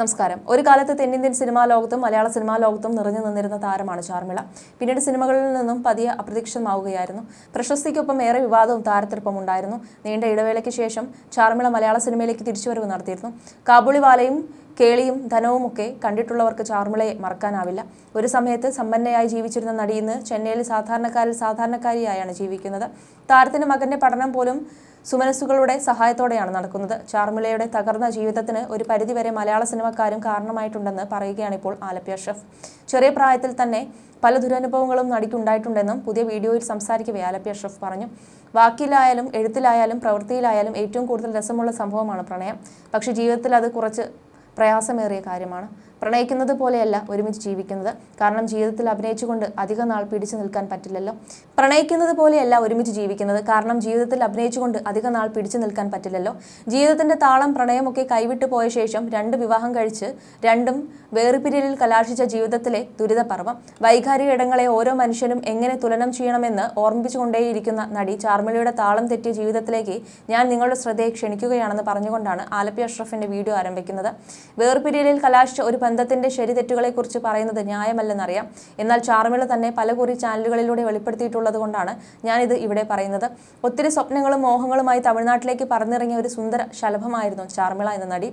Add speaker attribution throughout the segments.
Speaker 1: നമസ്കാരം. ഒരു കാലത്ത് തെന്നിന്ത്യൻ സിനിമാ ലോകത്തും മലയാള സിനിമാ ലോകത്തും നിറഞ്ഞു നിന്നിരുന്ന താരമാണ് ചാർമിള പിന്നീട് സിനിമകളിൽ നിന്നും പതിയെ അപ്രതീക്ഷിതമാവുകയായിരുന്നു പ്രശസ്തിക്കൊപ്പം ഏറെ വിവാദവും താരത്തിനൊപ്പം ഉണ്ടായിരുന്നു. നീണ്ട ഇടവേളയ്ക്ക് ശേഷം ചാർമിള മലയാള സിനിമയിലേക്ക് തിരിച്ചുവരവ് നടത്തിയിരുന്നു. കാബൂളിവാലയും കേളിയും ധനവും ഒക്കെ കണ്ടിട്ടുള്ളവർക്ക് ചാർമിളയെ മറക്കാനാവില്ല. ഒരു സമയത്ത് സമ്പന്നയായി ജീവിച്ചിരുന്ന നടി ഇന്ന് ചെന്നൈയിൽ സാധാരണക്കാരിൽ സാധാരണക്കാരിയായാണ് ജീവിക്കുന്നത്. താരത്തിന്റെ മകന്റെ പഠനം പോലും സുമനസ്സുകളുടെ സഹായത്തോടെയാണ് നടക്കുന്നത്. ചാർമിളയുടെ തകർന്ന ജീവിതത്തിന് ഒരു പരിധിവരെ മലയാള സിനിമക്കാരും കാരണമായിട്ടുണ്ടെന്ന് പറയുകയാണ് ഇപ്പോൾ ആലപ്പ്യ ഷെഫ്. ചെറിയ പ്രായത്തിൽ തന്നെ പല ദുരനുഭവങ്ങളും നടിക്കുണ്ടായിട്ടുണ്ടെന്നും പുതിയ വീഡിയോയിൽ സംസാരിക്കവേ ആലപ്പ്യ ഷെഫ് പറഞ്ഞു. വാക്കിലായാലും എഴുത്തിലായാലും പ്രവൃത്തിയിലായാലും ഏറ്റവും കൂടുതൽ രസമുള്ള സംഭവമാണ് പ്രണയം. പക്ഷേ ജീവിതത്തിൽ അത് കുറച്ച് പ്രയാസമേറിയ കാര്യമാണ്. പ്രണയിക്കുന്നത് പോലെയല്ല ഒരുമിച്ച് ജീവിക്കുന്നത്. കാരണം ജീവിതത്തിൽ അഭിനയിച്ചുകൊണ്ട് അധിക നാൾ പിടിച്ചു നിൽക്കാൻ പറ്റില്ലല്ലോ. പ്രണയിക്കുന്നത് പോലെയല്ല ഒരുമിച്ച് ജീവിക്കുന്നത്. കാരണം ജീവിതത്തിൽ അഭിനയിച്ചുകൊണ്ട് അധിക നാൾ പിടിച്ചു നിൽക്കാൻ പറ്റില്ലല്ലോ. ജീവിതത്തിന്റെ താളം പ്രണയമൊക്കെ കൈവിട്ടു പോയ ശേഷം രണ്ട് വിവാഹം കഴിച്ച് രണ്ടും വേറുപിരിയലിൽ കലാശിച്ച ജീവിതത്തിലെ ദുരിതപർവം. വൈകാരിക ഇടങ്ങളെ ഓരോ മനുഷ്യനും എങ്ങനെ തുലനം ചെയ്യണമെന്ന് ഓർമ്മിപ്പിച്ചുകൊണ്ടേയിരിക്കുന്ന നടി ചാർമിളിയുടെ താളം തെറ്റിയ ജീവിതത്തിലേക്ക് ഞാൻ നിങ്ങളുടെ ശ്രദ്ധയെ ക്ഷണിക്കുകയാണെന്ന് പറഞ്ഞുകൊണ്ടാണ് ആലപ്പി അഷ്റഫിന്റെ വീഡിയോ ആരംഭിക്കുന്നത്. വേർപിരിയലിൽ കലാശിച്ച ഒരു ബന്ധത്തിന്റെ ശരി തെറ്റുകളെക്കുറിച്ച് പറയുന്നത് ന്യായമല്ലെന്നറിയാം. എന്നാൽ ചാർമിള തന്നെ പല കുറി ചാനലുകളിലൂടെ വെളിപ്പെടുത്തിയിട്ടുള്ളത് കൊണ്ടാണ് ഞാനിത് ഇവിടെ പറയുന്നത്. ഒത്തിരി സ്വപ്നങ്ങളും മോഹങ്ങളുമായി തമിഴ്നാട്ടിലേക്ക് പറന്നിറങ്ങിയ ഒരു സുന്ദര ശലഭമായിരുന്നു ചാർമിള എന്ന നടി.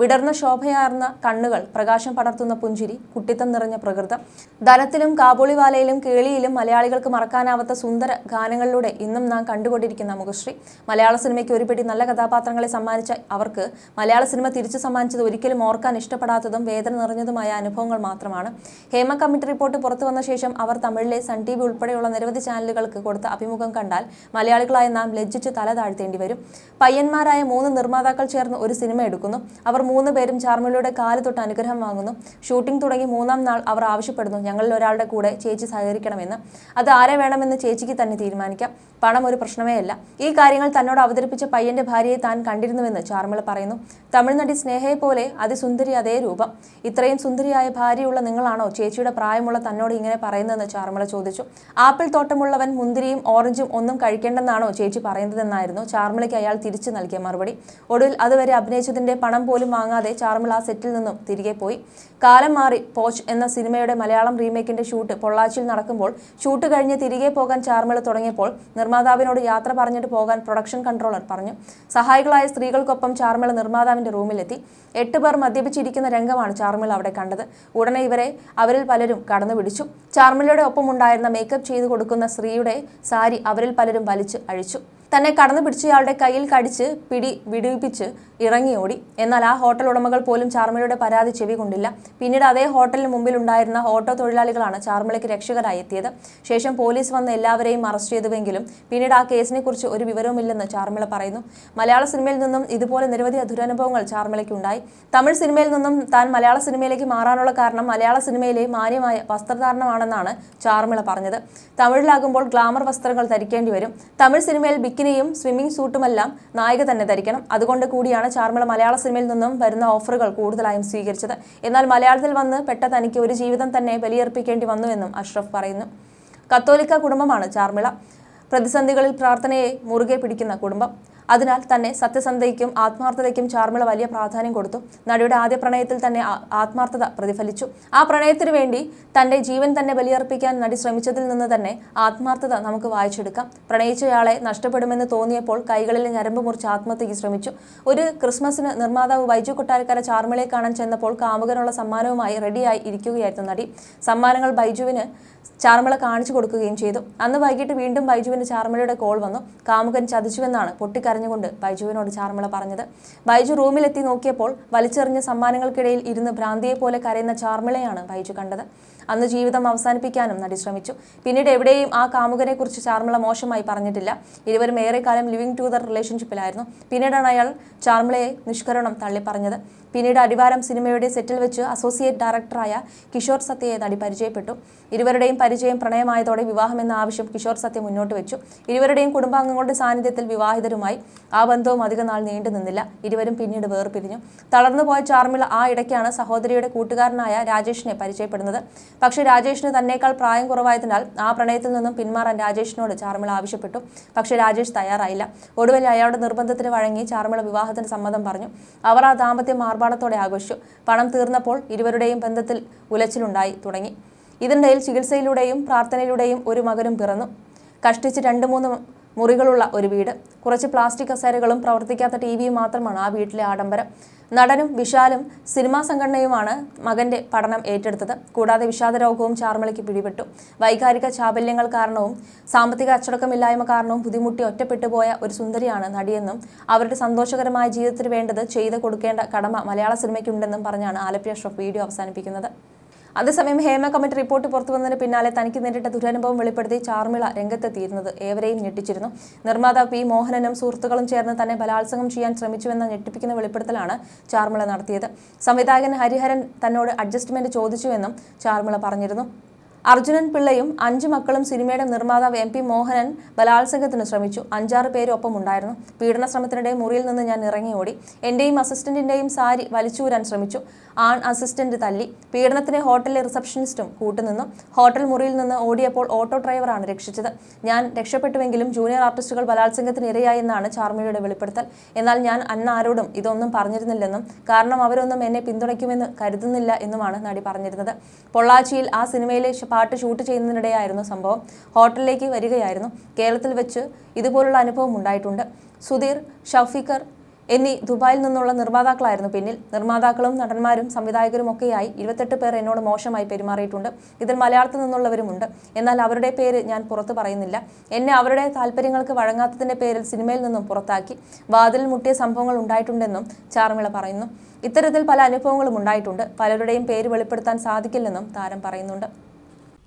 Speaker 1: വിടർന്ന ശോഭയാർന്ന കണ്ണുകൾ പ്രകാശം പടർത്തുന്ന പുഞ്ചിരി കുട്ടിത്തം നിറഞ്ഞ പ്രകൃതം ധനത്തിലും കാബൂളിവാലയിലും കേളിയിലും മലയാളികൾക്ക് മറക്കാനാവാത്ത സുന്ദര ഗാനങ്ങളിലൂടെ ഇന്നും നാം കണ്ടുകൊണ്ടിരിക്കുന്ന മുഖശ്രീ. മലയാള സിനിമയ്ക്ക് ഒരുപിടി നല്ല കഥാപാത്രങ്ങളെ സമ്മാനിച്ച അവർക്ക് മലയാള സിനിമ തിരിച്ചു സമ്മാനിച്ചത് ഒരിക്കലും ഓർക്കാൻ ഇഷ്ടപ്പെടാത്തതും വേദന നിറഞ്ഞതുമായ അനുഭവങ്ങൾ മാത്രമാണ്. ഹേമ കമ്മിറ്റി റിപ്പോർട്ട് പുറത്തു വന്ന ശേഷം അവർ തമിഴിലെ സൺ ടി വി ഉൾപ്പെടെയുള്ള നിരവധി ചാനലുകൾക്ക് കൊടുത്ത അഭിമുഖം കണ്ടാൽ മലയാളികളായ നാം ലജ്ജിച്ച് തല താഴ്ത്തേണ്ടി വരും. പയ്യന്മാരായ മൂന്ന് നിർമ്മാതാക്കൾ ചേർന്ന് ഒരു സിനിമ എടുക്കുന്നു. അവർ മൂന്ന് പേരും ചാർമിളയുടെ കാൽ തൊട്ട് അനുഗ്രഹം വാങ്ങുന്നു. ഷൂട്ടിംഗ് തുടങ്ങി മൂന്നാം നാൾ അവർ ആവശ്യപ്പെടുന്നു ഞങ്ങളിൽ ഒരാളുടെ കൂടെ ചേച്ചി സഹകരിക്കണമെന്ന്. അത് ആരെ വേണമെന്ന് ചേച്ചിക്ക് തന്നെ തീരുമാനിക്കാം. പണം ഒരു പ്രശ്നമേ അല്ല. ഈ കാര്യങ്ങൾ തന്നോട് അവതരിപ്പിച്ച പയ്യന്റെ ഭാര്യയെ താൻ കണ്ടിരുന്നുവെന്ന് ചാർമിള പറയുന്നു. തമിഴ്നടി സ്നേഹയെ പോലെ അതിസുന്ദരി അതേ രൂപം. ഇത്രയും സുന്ദരിയായ ഭാര്യയുള്ള നിങ്ങളാണോ? ചേച്ചിയുടെ പ്രായമുള്ള തന്നോട് ഇങ്ങനെ പറയുന്നതെന്ന് ചാർമള ചോദിച്ചു. ആപ്പിൾ തോട്ടമുള്ളവൻ മുന്തിരിയും ഓറഞ്ചും ഒന്നും കഴിക്കേണ്ടെന്നാണോ ചേച്ചി പറയുന്നതെന്നായിരുന്നു. ചാർമിളയ്ക്ക് അയാൾ തിരിച്ചു നൽകിയ മറുപടി. ഒടുവിൽ അതുവരെ അഭിനയിച്ചതിന്റെ പണം പോലും വാങ്ങാതെ ചാർമിള ആ സെറ്റിൽ നിന്നും തിരികെ പോയി. കാലം മാറി പോച്ച് എന്ന സിനിമയുടെ മലയാളം റീമേക്കിന്റെ ഷൂട്ട് പൊള്ളാച്ചിയിൽ നടക്കുമ്പോൾ ഷൂട്ട് കഴിഞ്ഞ് തിരികെ പോകാൻ ചാർമിള തുടങ്ങിയപ്പോൾ നിർമ്മാതാവിനോട് യാത്ര പറഞ്ഞിട്ട് പോകാൻ പ്രൊഡക്ഷൻ കൺട്രോളർ പറഞ്ഞു. സഹായികളായ സ്ത്രീകൾക്കൊപ്പം ചാർമിള നിർമ്മാതാവിന്റെ റൂമിലെത്തി. എട്ട് പേർ മദ്യപിച്ചിരിക്കുന്ന രംഗമാണ് ചാർമിള അവിടെ കണ്ടത്. ഉടനെ ഇവരെ അവരിൽ പലരും കടന്നു പിടിച്ചു. ചാർമിളയുടെ ഒപ്പം ഉണ്ടായിരുന്ന മേക്കപ്പ് ചെയ്തു കൊടുക്കുന്ന സ്ത്രീയുടെ സാരി അവരിൽ പലരും വലിച്ചു അഴിച്ചു. തന്നെ കടന്നു പിടിച്ചയാളുടെ കയ്യിൽ കടിച്ച് പിടി വിടുവിപ്പിച്ച് ഇറങ്ങിയോടി എന്നാൽ ആ ഹോട്ടൽ ഉടമകൾ പോലും ചാർമിളയുടെ പരാതി ചെവി കൊണ്ടില്ല. പിന്നീട് അതേ ഹോട്ടലിന് മുമ്പിലുണ്ടായിരുന്ന ഓട്ടോ തൊഴിലാളികളാണ് ചാർമിളയ്ക്ക് രക്ഷകരായി എത്തിയത് ശേഷം പോലീസ് വന്ന് എല്ലാവരെയും അറസ്റ്റ് ചെയ്തുവെങ്കിലും പിന്നീട് ആ കേസിനെക്കുറിച്ച് ഒരു വിവരവുമില്ലെന്ന് ചാർമിള പറയുന്നു. മലയാള സിനിമയിൽ നിന്നും ഇതുപോലെ നിരവധി ദുരനുഭവങ്ങൾ ചാർമിളയ്ക്ക് ഉണ്ടായി തമിഴ് സിനിമയിൽ നിന്നും താൻ മലയാള സിനിമയിലേക്ക് മാറാനുള്ള കാരണം മലയാള സിനിമയിലെ മാന്യമായ വസ്ത്രധാരണമാണെന്നാണ് ചാർമിള പറഞ്ഞത്. തമിഴിലാകുമ്പോൾ ഗ്ലാമർ വസ്ത്രങ്ങൾ ധരിക്കേണ്ടി വരും. തമിഴ് സിനിമയിൽ ബിക്കിനിയും സ്വിമ്മിംഗ് സൂട്ടുമെല്ലാം നായിക തന്നെ ധരിക്കണം. അതുകൊണ്ട് കൂടിയാണ് ചാർമള മലയാള സിനിമയിൽ നിന്നും വരുന്ന ഓഫറുകൾ കൂടുതലായും സ്വീകരിച്ചത്. എന്നാൽ മലയാളത്തിൽ വന്ന് പെട്ട തനിക്ക് ഒരു ജീവിതം തന്നെ ബലിയർപ്പിക്കേണ്ടി വന്നുവെന്നും അഷ്റഫ് പറയുന്നു. കത്തോലിക്ക കുടുംബമാണ് ചാർമിള. പ്രതിസന്ധികളിൽ പ്രാർത്ഥനയെ മുറുകെ പിടിക്കുന്ന കുടുംബം. അതിനാൽ തന്നെ സത്യസന്ധതയ്ക്കും ആത്മാർത്ഥതയ്ക്കും ചാർമിള വലിയ പ്രാധാന്യം കൊടുത്തു. നടിയുടെ ആദ്യ പ്രണയത്തിൽ തന്നെ ആത്മാർത്ഥത പ്രതിഫലിച്ചു. ആ പ്രണയത്തിനു വേണ്ടി തന്റെ ജീവൻ തന്നെ ബലിയർപ്പിക്കാൻ നടി ശ്രമിച്ചതിൽ നിന്ന് തന്നെ ആത്മാർത്ഥത നമുക്ക് വായിച്ചെടുക്കാം. പ്രണയിച്ചയാളെ നഷ്ടപ്പെടുമെന്ന് തോന്നിയപ്പോൾ കൈകളിലെ ഞരമ്പ് മുറിച്ച് ആത്മഹത്യയ്ക്ക് ശ്രമിച്ചു. ഒരു ക്രിസ്മസിന് നിർമ്മാതാവ് വൈജു കൊട്ടാരക്കര ചാർമിളയെ കാണാൻ ചെന്നപ്പോൾ കാമുകനുള്ള സമ്മാനവുമായി റെഡിയായി ഇരിക്കുകയായിരുന്നു നടി. സമ്മാനങ്ങൾ ബൈജുവിന് ചാർമിള കാണിച്ചു കൊടുക്കുകയും ചെയ്തു. അന്ന് വൈകിട്ട് വീണ്ടും ബൈജുവിന് ചാർമിളയുടെ കോൾ വന്നു. കാമുകൻ ചതിച്ചുവെന്നാണ് പൊട്ടിക്കരഞ്ഞുകൊണ്ട് ബൈജുവിനോട് ചാർമിള പറഞ്ഞത്. ബൈജു റൂമിലെത്തി നോക്കിയപ്പോൾ വലിച്ചെറിഞ്ഞ സമ്മാനങ്ങൾക്കിടയിൽ ഇരുന്ന് ഭ്രാന്തിയെ പോലെ കരയുന്ന ചാർമിളയാണ് ബൈജു കണ്ടത്. അന്ന് ജീവിതം അവസാനിപ്പിക്കാനും നടി ശ്രമിച്ചു. പിന്നീട് എവിടെയും ആ കാമുകനെ കുറിച്ച് ചാർമിള മോശമായി പറഞ്ഞിട്ടില്ല. ഇരുവരും ഏറെക്കാലം ലിവിംഗ് ടൂതർ റിലേഷൻഷിപ്പിലായിരുന്നു. പിന്നീടാണ് അയാൾ ചാർമിളയെ നിഷ്കരണം തള്ളിപ്പറഞ്ഞത്. പിന്നീട് അടിവാരം സിനിമയുടെ സെറ്റിൽ വെച്ച് അസോസിയേറ്റ് ഡയറക്ടറായ കിഷോർ സത്യയെ നടി പരിചയപ്പെട്ടു. ഇരുവരുടെയും പരിചയം പ്രണയമായതോടെ വിവാഹമെന്ന ആവശ്യം കിഷോർ സത്യ മുന്നോട്ട് വെച്ചു. ഇരുവരുടെയും കുടുംബാംഗങ്ങളുടെ സാന്നിധ്യത്തിൽ വിവാഹിതരുമായി ആ ബന്ധവും അധികം നാൾ നീണ്ടു നിന്നില്ല. ഇരുവരും പിന്നീട് വേർപിരിഞ്ഞു. തളർന്നുപോയ ചാർമിള ആ ഇടയ്ക്കാണ് സഹോദരിയുടെ കൂട്ടുകാരനായ രാജേഷിനെ പരിചയപ്പെടുന്നത്. പക്ഷേ രാജേഷിന് തന്നേക്കാൾ പ്രായം കുറവായതിനാൽ ആ പ്രണയത്തിൽ നിന്നും പിന്മാറാൻ രാജേഷിനോട് ചാർമിള ആവശ്യപ്പെട്ടു. പക്ഷേ രാജേഷ് തയ്യാറായില്ല. ഒടുവിൽ അയാളുടെ നിർബന്ധത്തിന് വഴങ്ങി ചാർമിള വിവാഹത്തിന് സമ്മതം പറഞ്ഞു. അവർ ആ ദാമ്പത്യം ആർഭാടത്തോടെ ആഘോഷിച്ചു. പണം തീർന്നപ്പോൾ ഇരുവരുടെയും ബന്ധത്തിൽ ഉലച്ചിലുണ്ടായി തുടങ്ങി. ഇതിനിടയിൽ ചികിത്സയിലൂടെയും പ്രാർത്ഥനയിലൂടെയും ഒരു മകനും പിറന്നു. കഷ്ടിച്ച് രണ്ട് മൂന്ന് മുറികളുള്ള ഒരു വീട്. കുറച്ച് പ്ലാസ്റ്റിക് കസേരകളും പ്രവർത്തിക്കാത്ത ടി വിയും മാത്രമാണ് ആ വീട്ടിലെ ആഡംബരം. നടനും വിശാലും സിനിമാ സംഘടനയുമാണ് മകന്റെ പഠനം ഏറ്റെടുത്തത്. കൂടാതെ വിഷാദരോഗവും ചാർമിളയ്ക്ക് പിടിപെട്ടു. വൈകാരിക ചാബല്യങ്ങൾ കാരണവും സാമ്പത്തിക അച്ചടക്കമില്ലായ്മ കാരണവും ബുദ്ധിമുട്ടി ഒറ്റപ്പെട്ടു പോയ ഒരു സുന്ദരിയാണ് നടിയെന്നും അവരുടെ സന്തോഷകരമായ ജീവിതത്തിന് വേണ്ടത് ചെയ്തു കൊടുക്കേണ്ട കടമ മലയാള സിനിമയ്ക്കുണ്ടെന്നും പറഞ്ഞാണ് ആലപ്പി അഷ്റഫ് വീഡിയോ അവസാനിപ്പിക്കുന്നത്. അതേസമയം ഹേമ കമ്മിറ്റി റിപ്പോർട്ട് പുറത്തു വന്നതിന് പിന്നാലെ തനിക്ക് നേരിട്ട ദുരനുഭവം വെളിപ്പെടുത്തി ചാർമിള രംഗത്തെത്തിയിരുന്നത് ഏവരെയും ഞെട്ടിച്ചിരുന്നു. നിർമ്മാതാവ് പി. മോഹനനും സുഹൃത്തുക്കളും ചേർന്ന് തന്നെ ബലാത്സംഗം ചെയ്യാൻ ശ്രമിച്ചുവെന്ന ഞെട്ടിപ്പിക്കുന്ന വെളിപ്പെടുത്തലാണ് ചാർമിള നടത്തിയത്. സംവിധായകൻ ഹരിഹരൻ തന്നോട് അഡ്ജസ്റ്റ്മെന്റ് ചോദിച്ചുവെന്നും ചാർമിള പറഞ്ഞിരുന്നു. അർജുനൻ പിള്ളയും അഞ്ചു മക്കളും സിനിമയുടെ നിർമ്മാതാവ് എം പി മോഹനൻ ബലാത്സംഗത്തിന് ശ്രമിച്ചു. അഞ്ചാറ് പേര് ഒപ്പം ഉണ്ടായിരുന്നു പീഡന ശ്രമത്തിനിടെ മുറിയിൽ നിന്ന് ഞാൻ ഇറങ്ങി ഓടി എന്റെയും അസിസ്റ്റന്റിന്റെയും സാരി വലിച്ചൂരാൻ ശ്രമിച്ചു. ആൺ അസിസ്റ്റന്റ് തല്ലി. പീഡനത്തിന് ഹോട്ടലിലെ റിസപ്ഷനിസ്റ്റും കൂട്ടുനിന്നു. ഹോട്ടൽ മുറിയിൽ നിന്ന് ഓടിയപ്പോൾ ഓട്ടോ ഡ്രൈവറാണ് രക്ഷിച്ചത്. ഞാൻ രക്ഷപ്പെട്ടുവെങ്കിലും ജൂനിയർ ആർട്ടിസ്റ്റുകൾ ബലാത്സംഗത്തിന് ഇരയായെന്നാണ് ചാർമിയുടെ വെളിപ്പെടുത്തൽ. എന്നാൽ ഞാൻ അന്നാരോടും ഇതൊന്നും പറഞ്ഞിരുന്നില്ലെന്നും കാരണം അവരൊന്നും എന്നെ പിന്തുണയ്ക്കുമെന്ന് കരുതുന്നില്ല എന്നുമാണ് നടി പറഞ്ഞിരുന്നത്. പൊള്ളാച്ചിയിൽ ആ സിനിമയിലെ പാട്ട് ഷൂട്ട് ചെയ്യുന്നതിനിടെയായിരുന്നു സംഭവം. ഹോട്ടലിലേക്ക് വരികയായിരുന്നു. കേരളത്തിൽ വെച്ച് ഇതുപോലുള്ള അനുഭവം ഉണ്ടായിട്ടുണ്ട്. സുധീർ ഷഫീഖർ എന്നീ ദുബായിൽ നിന്നുള്ള നിർമ്മാതാക്കളായിരുന്നു പിന്നിൽ. നിർമ്മാതാക്കളും നടന്മാരും സംവിധായകരും ഒക്കെയായി ഇരുപത്തെട്ട് പേർ എന്നോട് മോശമായി പെരുമാറിയിട്ടുണ്ട്. ഇതിൽ മലയാളത്തിൽ നിന്നുള്ളവരുമുണ്ട്. എന്നാൽ അവരുടെ പേര് ഞാൻ പുറത്തു പറയുന്നില്ല. എന്നെ അവരുടെ താല്പര്യങ്ങൾക്ക് വഴങ്ങാത്തതിന്റെ പേരിൽ സിനിമയിൽ നിന്നും പുറത്താക്കി വാതിലിൽ മുട്ടിയ സംഭവങ്ങൾ ഉണ്ടായിട്ടുണ്ടെന്നും ചാർമിള പറയുന്നു. ഇത്തരത്തിൽ പല അനുഭവങ്ങളും ഉണ്ടായിട്ടുണ്ട്. പലരുടെയും പേര് വെളിപ്പെടുത്താൻ സാധിക്കില്ലെന്നും താരം പറയുന്നുണ്ട്.